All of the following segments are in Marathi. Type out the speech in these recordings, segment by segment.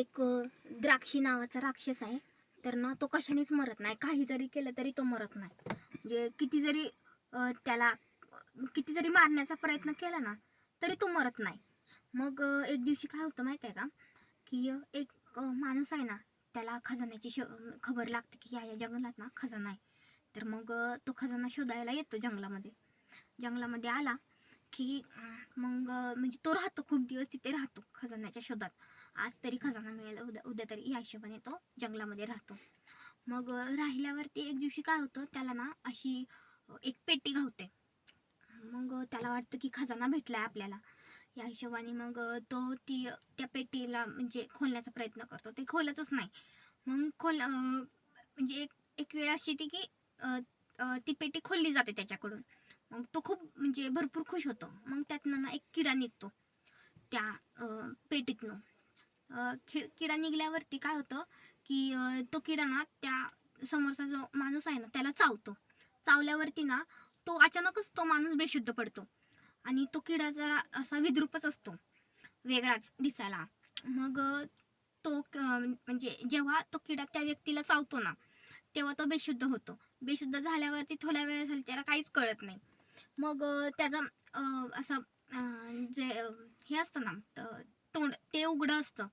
एक द्राक्षी नावाचा राक्षस आहे. तर ना तो कशानेच मरत नाही. काही जरी केलं तरी तो मरत नाही. म्हणजे किती जरी त्याला किती जरी मारण्याचा प्रयत्न केला ना तरी तो मरत नाही. मग एक दिवशी काय होतं माहिती आहे का की एक माणूस आहे ना त्याला खजान्याची श खबर लागते की या या जंगलात ना खजाना आहे. तर मग तो खजाना शोधायला येतो जंगलामध्ये. जंगलामध्ये आला की मग म्हणजे तो राहतो खूप दिवस तिथे राहतो खजान्याच्या शोधात. आज तरी खजाना मिळेल उद्या उद्या तरी या हिशोबाने तो जंगलामध्ये राहतो. मग राहिल्यावरती एक दिवशी काय होतं त्याला ना अशी एक पेटी घावते मग त्याला वाटतं की खजाना भेटलाय आपल्याला. या हिशोबाने मग तो ती त्या पेटीला म्हणजे खोलण्याचा प्रयत्न करतो. ते खोलतच नाही. मग खोल म्हणजे एक एक वेळ अशी ती की ती पेटी खोलली जाते त्याच्याकडून. मग तो खूप म्हणजे भरपूर खुश होतो. मग त्यातनं ना एक किडा निघतो. त्या पेटीतनं. खिड किडा निघल्यावरती काय होतं की तो किडा ना त्या समोरचा जो माणूस आहे ना त्याला चावतो. चावल्यावरती ना तो अचानकच तो माणूस बेशुद्ध पडतो. आणि तो किडा जरा असा विद्रूपच असतो. वेगळाच दिसायला. मग तो म्हणजे जेव्हा तो किडा त्या व्यक्तीला चावतो ना तेव्हा तो बेशुद्ध होतो. बेशुद्ध झाल्यावरती थोड्या वेळ झाली त्याला काहीच कळत नाही. मग त्याचा असं जे हे असतं ना तोंड ते उघडं असतं.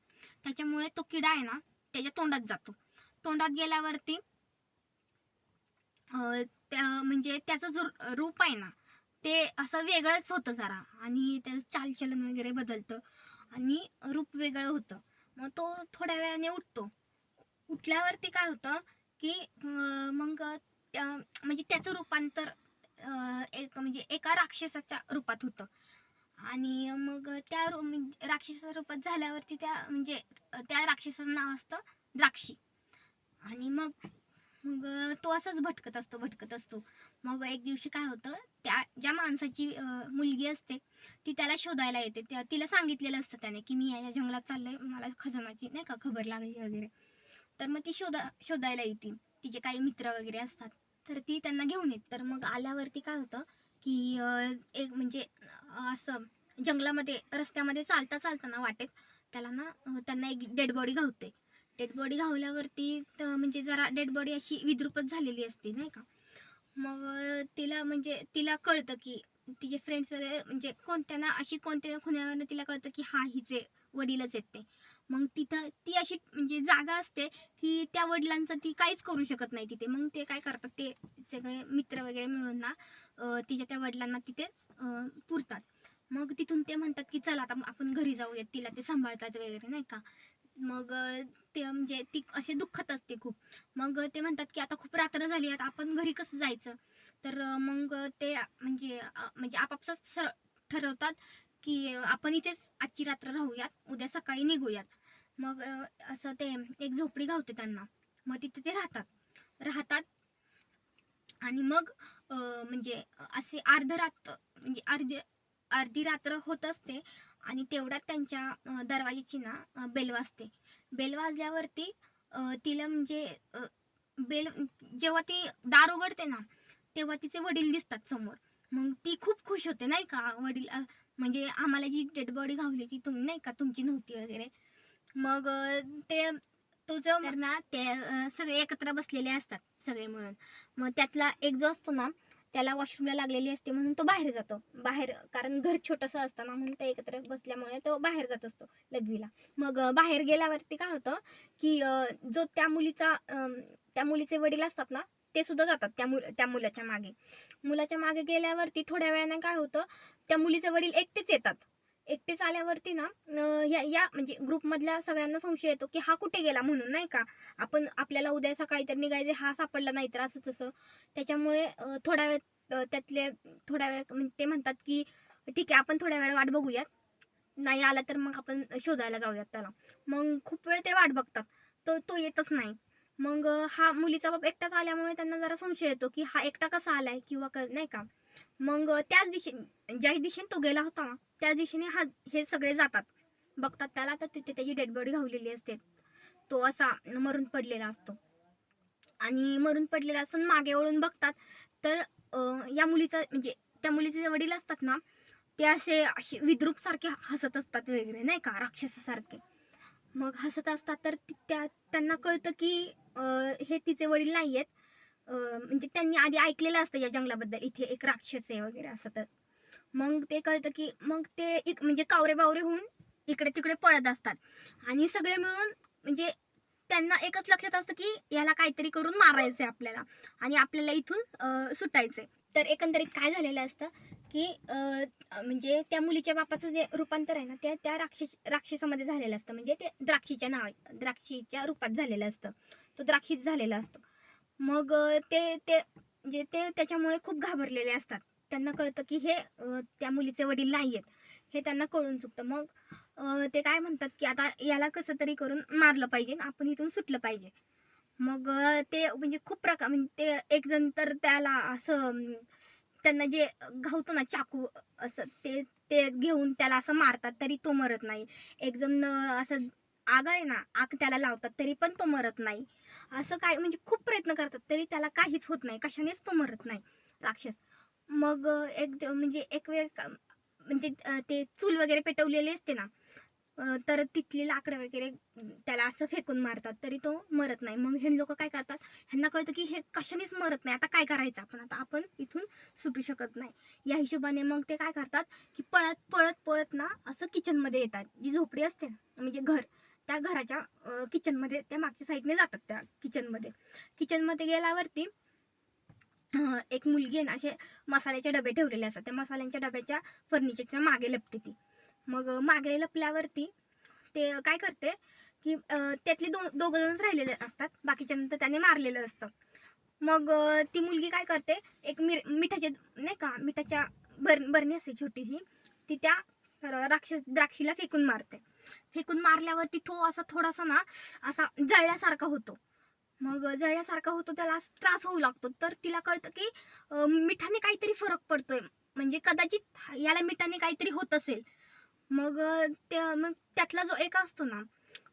त्याच्यामुळे तो किडा आहे ना त्याच्या तोंडात जातो. तोंडात गेल्यावरती अं, त्या म्हणजे त्याचं जो रूप आहे ना ते असं वेगळंच होतं जरा. आणि त्याचं चालचलन वगैरे बदलतं. आणि रूप वेगळं होतं. मग तो थोड्या वेळाने उठतो. उठल्यावरती काय होतं की अं, मग त्या म्हणजे त्याचं रूपांतर अं, एक म्हणजे एका राक्षसाच्या रूपात होतं. आणि मग त्या रू राक्षसा रूपात झाल्यावरती त्या म्हणजे त्या राक्षसाचं नाव असतं द्राक्षी. आणि मग मग तो असाच भटकत असतो भटकत असतो. मग एक दिवशी काय होतं त्या ज्या माणसाची मुलगी असते ती त्याला शोधायला येते. त्या तिला सांगितलेलं असतं त्याने की मी या या जंगलात चाललोय मला खजमाची नाही का खबर लागली वगैरे. तर मग ती शोधा शोधायला येते. तिचे काही मित्र वगैरे असतात. तर ती त्यांना घेऊन येते. तर मग आल्यावरती काय होतं की एक म्हणजे असं जंगलामध्ये रस्त्यामध्ये चालता चालताना वाटेत त्याला ना त्यांना एक डेड बॉडी घावते. डेड बॉडी घावल्यावरती म्हणजे जरा डेड बॉडी अशी विद्रुपच झालेली असते नाही का? मग तिला म्हणजे तिला कळतं की तिचे फ्रेंड्स वगैरे म्हणजे कोणत्या ना अशी कोणत्या खुन्यावरनं तिला कळतं की हा हिचे वडीलच आहेत ते. मग तिथं ती अशी म्हणजे जागा असते की त्या वडिलांचं ती काहीच करू शकत नाही तिथे. मग ते काय करतात ते सगळे मित्र वगैरे मिळून ना तिच्या त्या वडिलांना तिथेच पुरतात. मग तिथून ते म्हणतात की चला आता आपण घरी जाऊयात तिला ते सांभाळतात वगैरे नाही का? मग ते म्हणजे ती असे दुःखत असते खूप. मग ते म्हणतात की आता खूप रात्र झाली आता आपण घरी कसं जायचं? तर मग ते म्हणजे म्हणजे आपापसात सर ठरवतात की आपण इथेच आजची रात्र राहूयात उद्या सकाळी निघूयात. मग असं ते एक झोपडी गावते त्यांना. मग तिथे ते राहतात. राहतात. आणि मग म्हणजे असे अर्ध रात्र म्हणजे अर्ध अर्धी रात्र होत असते आणि तेवढ्यात त्यांच्या दरवाजेची ना बेल वाजते. बेल वाजल्यावरती तिला म्हणजे बेल जेव्हा ती दार उघडते ना तेव्हा तिचे वडील दिसतात समोर. मग ती खूप खुश होते नाही का? वडील म्हणजे आम्हाला जी डेड बॉडी घावली ती तुम्ही नाही का? तुमची नव्हती वगैरे. मग ते तुझं तर ना ते सगळे एकत्र बसलेले असतात सगळे मिळून. मग त्यातला एक जो असतो ना त्याला वॉशरूमला लागलेली असते म्हणून तो बाहेर जातो. बाहेर कारण घर छोटंसं असतं ना म्हणून ते एकत्र बसल्यामुळे तो बाहेर जात असतो लघवीला. मग बाहेर गेल्यावरती काय होतं की जो त्या मुलीचा त्या मुलीचे वडील असतात ना ते सुद्धा जातात त्या मुल त्या मुलाच्या मागे. मुलाच्या मागे गेल्यावरती थोड्या वेळाने काय होतं त्या मुलीचे वडील एकटेच येतात. एकटेच आल्यावरती ना या या म्हणजे ग्रुपमधल्या सगळ्यांना संशय येतो की हा कुठे गेला म्हणून नाही का? आपण आपल्याला उद्या सकाळी तर निघायचे हा सापडला नाही तर असं तसं. त्याच्यामुळे थोड्या थोडा वेळ त्यातले थोड्या वेळ म्हणजे ते म्हणतात की ठीक आहे आपण थोड्या वेळ वाट बघूयात. नाही आला तर मग आपण शोधायला जाऊयात त्याला. मग खूप वेळ ते वाट बघतात. तो तो येतच नाही. मग हा मुलीचा बाप एकटाच आल्यामुळे त्यांना जरा संशय येतो की हा एकटा कसा आलाय किंवा क नाही का? मग त्याच दिशे ज्या दिशेने तो गेला होता त्याच दिशेने हा हे सगळे जातात. बघतात त्याला तर तिथे त्याची डेड बॉडी घावलेली असते. तो असा मरून पडलेला असतो. आणि मरून पडलेला असून मागे वळून बघतात तर या मुलीचा म्हणजे त्या मुलीचे जे वडील असतात ना ते असे असे विद्रूप सारखे हसत असतात वगैरे नाही का? राक्षसासारखे. मग हसत असतात तर त्या त्यांना कळतं की हे तिचे वडील नाही आहेत म्हणजे त्यांनी आधी ऐकलेलं असतं या जंगलाबद्दल इथे एक राक्षस आहे वगैरे असं तर. मग ते कळतं की मग ते इक म्हणजे कावरे बावरे होऊन इकडे तिकडे पळत असतात. आणि सगळे मिळून म्हणजे त्यांना एकच लक्षात असतं की याला काहीतरी करून मारायचं आहे आपल्याला. आणि आपल्याला इथून सुटायचं आहे तर एकंदरीत काय झालेलं असतं की म्हणजे त्या मुलीच्या बापाचं जे रूपांतर आहे ना ते त्या राक्षस राक्षसामध्ये झालेलं असतं. म्हणजे ते द्राक्षीच्या नाव द्राक्षीच्या रूपात झालेलं असतं. तो द्राक्षीच झालेला असतो. मग ते ते जे ते त्याच्यामुळे खूप घाबरलेले असतात. त्यांना कळतं की हे त्या मुलीचे वडील नाही आहेत हे त्यांना कळून चुकतं. मग ते काय म्हणतात की आता याला कसं तरी करून मारलं पाहिजे आपण इथून सुटलं पाहिजे. मग ते म्हणजे खूप प्रकार म्हणजे ते एक जण तर त्याला असं त्यांना जे घावतो ना चाकू असं ते ते घेऊन त्याला असं मारतात तरी तो मरत नाही. एक जण असं आग आहे ना आग त्याला लावतात तरी पण तो मरत नाही. असं काय म्हणजे खूप प्रयत्न करतात तरी त्याला काहीच होत नाही. कशानेच तो मरत नाही राक्षस. मग एक म्हणजे एक वेळ का- म्हणजे ते चूल वगैरे पेटवलेले असते ना तर तिथली लाकडं वगैरे त्याला असं फेकून मारतात तरी तो मरत नाही. मग हे लोक काय करतात ह्यांना कळतं की हे कशानेच मरत नाही. आता काय करायचं? आपण आता आपण इथून सुटू शकत नाही. या हिशोबाने मग ते काय करतात की पळत पळत पळत ना असं किचनमध्ये येतात. जी झोपडी असते ना म्हणजे घर त्या घराच्या किचनमध्ये त्या मागच्या साईडने जातात त्या किचनमध्ये किचनमध्ये गेल्यावरती एक मुलगी आहे ना असे मसाल्याचे डबे ठेवलेले असतात. त्या मसाल्यांच्या डब्याच्या फर्निचरच्या मागे लपते ती. मग मागे लपल्यावरती ते काय करते की त्यातले दोन दोघं जण राहिलेले असतात. बाकीच्यानंतर त्याने मारलेलं असतं. मग ती मुलगी काय करते एक मिर मिठाचे नाही का मिठाच्या भर बरणी असते छोटीशी ती त्या तर राक्षस द्राक्षीला फेकून मारते. फेकून मारल्यावरती तो असा थोडासा ना असा जळल्यासारखा होतो. मग जळल्यासारखा होतो त्याला त्रास होऊ लागतो. तर तिला कळतं की मिठाने काहीतरी फरक पडतोय. म्हणजे कदाचित याला मिठाने काहीतरी होत असेल. मग त्या मग त्यातला जो एक असतो ना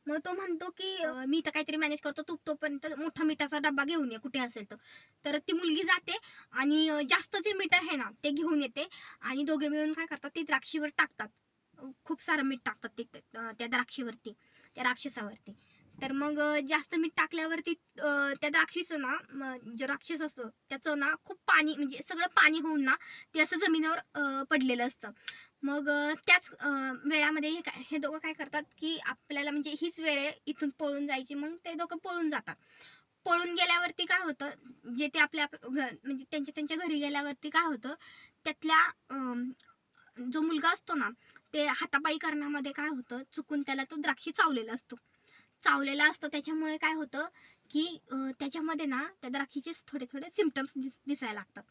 मग तो म्हणतो की अं, मी तर काहीतरी मॅनेज करतो तू तोपर्यंत मोठा मिठाचा डब्बा घेऊन ये कुठे असेल तर. तर ती मुलगी जाते आणि अं, जास्त जे मीठ आहे ना ते घेऊन येते आणि दोघे मिळून काय करतात ते द्राक्षीवर टाकतात. खूप सारं मीठ टाकतात ते ते- अं, त्या द्राक्षीवरती त्या राक्षसावरती. तर मग जास्त मीठ टाकल्यावरती त्या द्राक्षीचं ना जे जो राक्षस असतो त्याचं ना खूप पाणी म्हणजे सगळं पाणी होऊन ना ते असं जमिनीवर पडलेलं असतं. मग त्याच वेळामध्ये हे काय हे दोघं काय करतात की आपल्याला म्हणजे हीच वेळ आहे इथून पळून जायची मग ते दोघं पळून जातात. पळून गेल्यावरती काय होतं जे ते आपल्या घ- म्हणजे त्यांच्या त्यांच्या घरी गेल्यावरती काय होतं त्यातल्या जो मुलगा असतो ना ते हातापाई करण्यामध्ये काय होतं चुकून त्याला तो द्राक्षी चावलेला असतो. चावलेला असतो. त्याच्यामुळे काय होतं की त्याच्यामध्ये ना त्या द्राक्षीचे थोडे थोडे सिमटम्स दिसायला लागतात.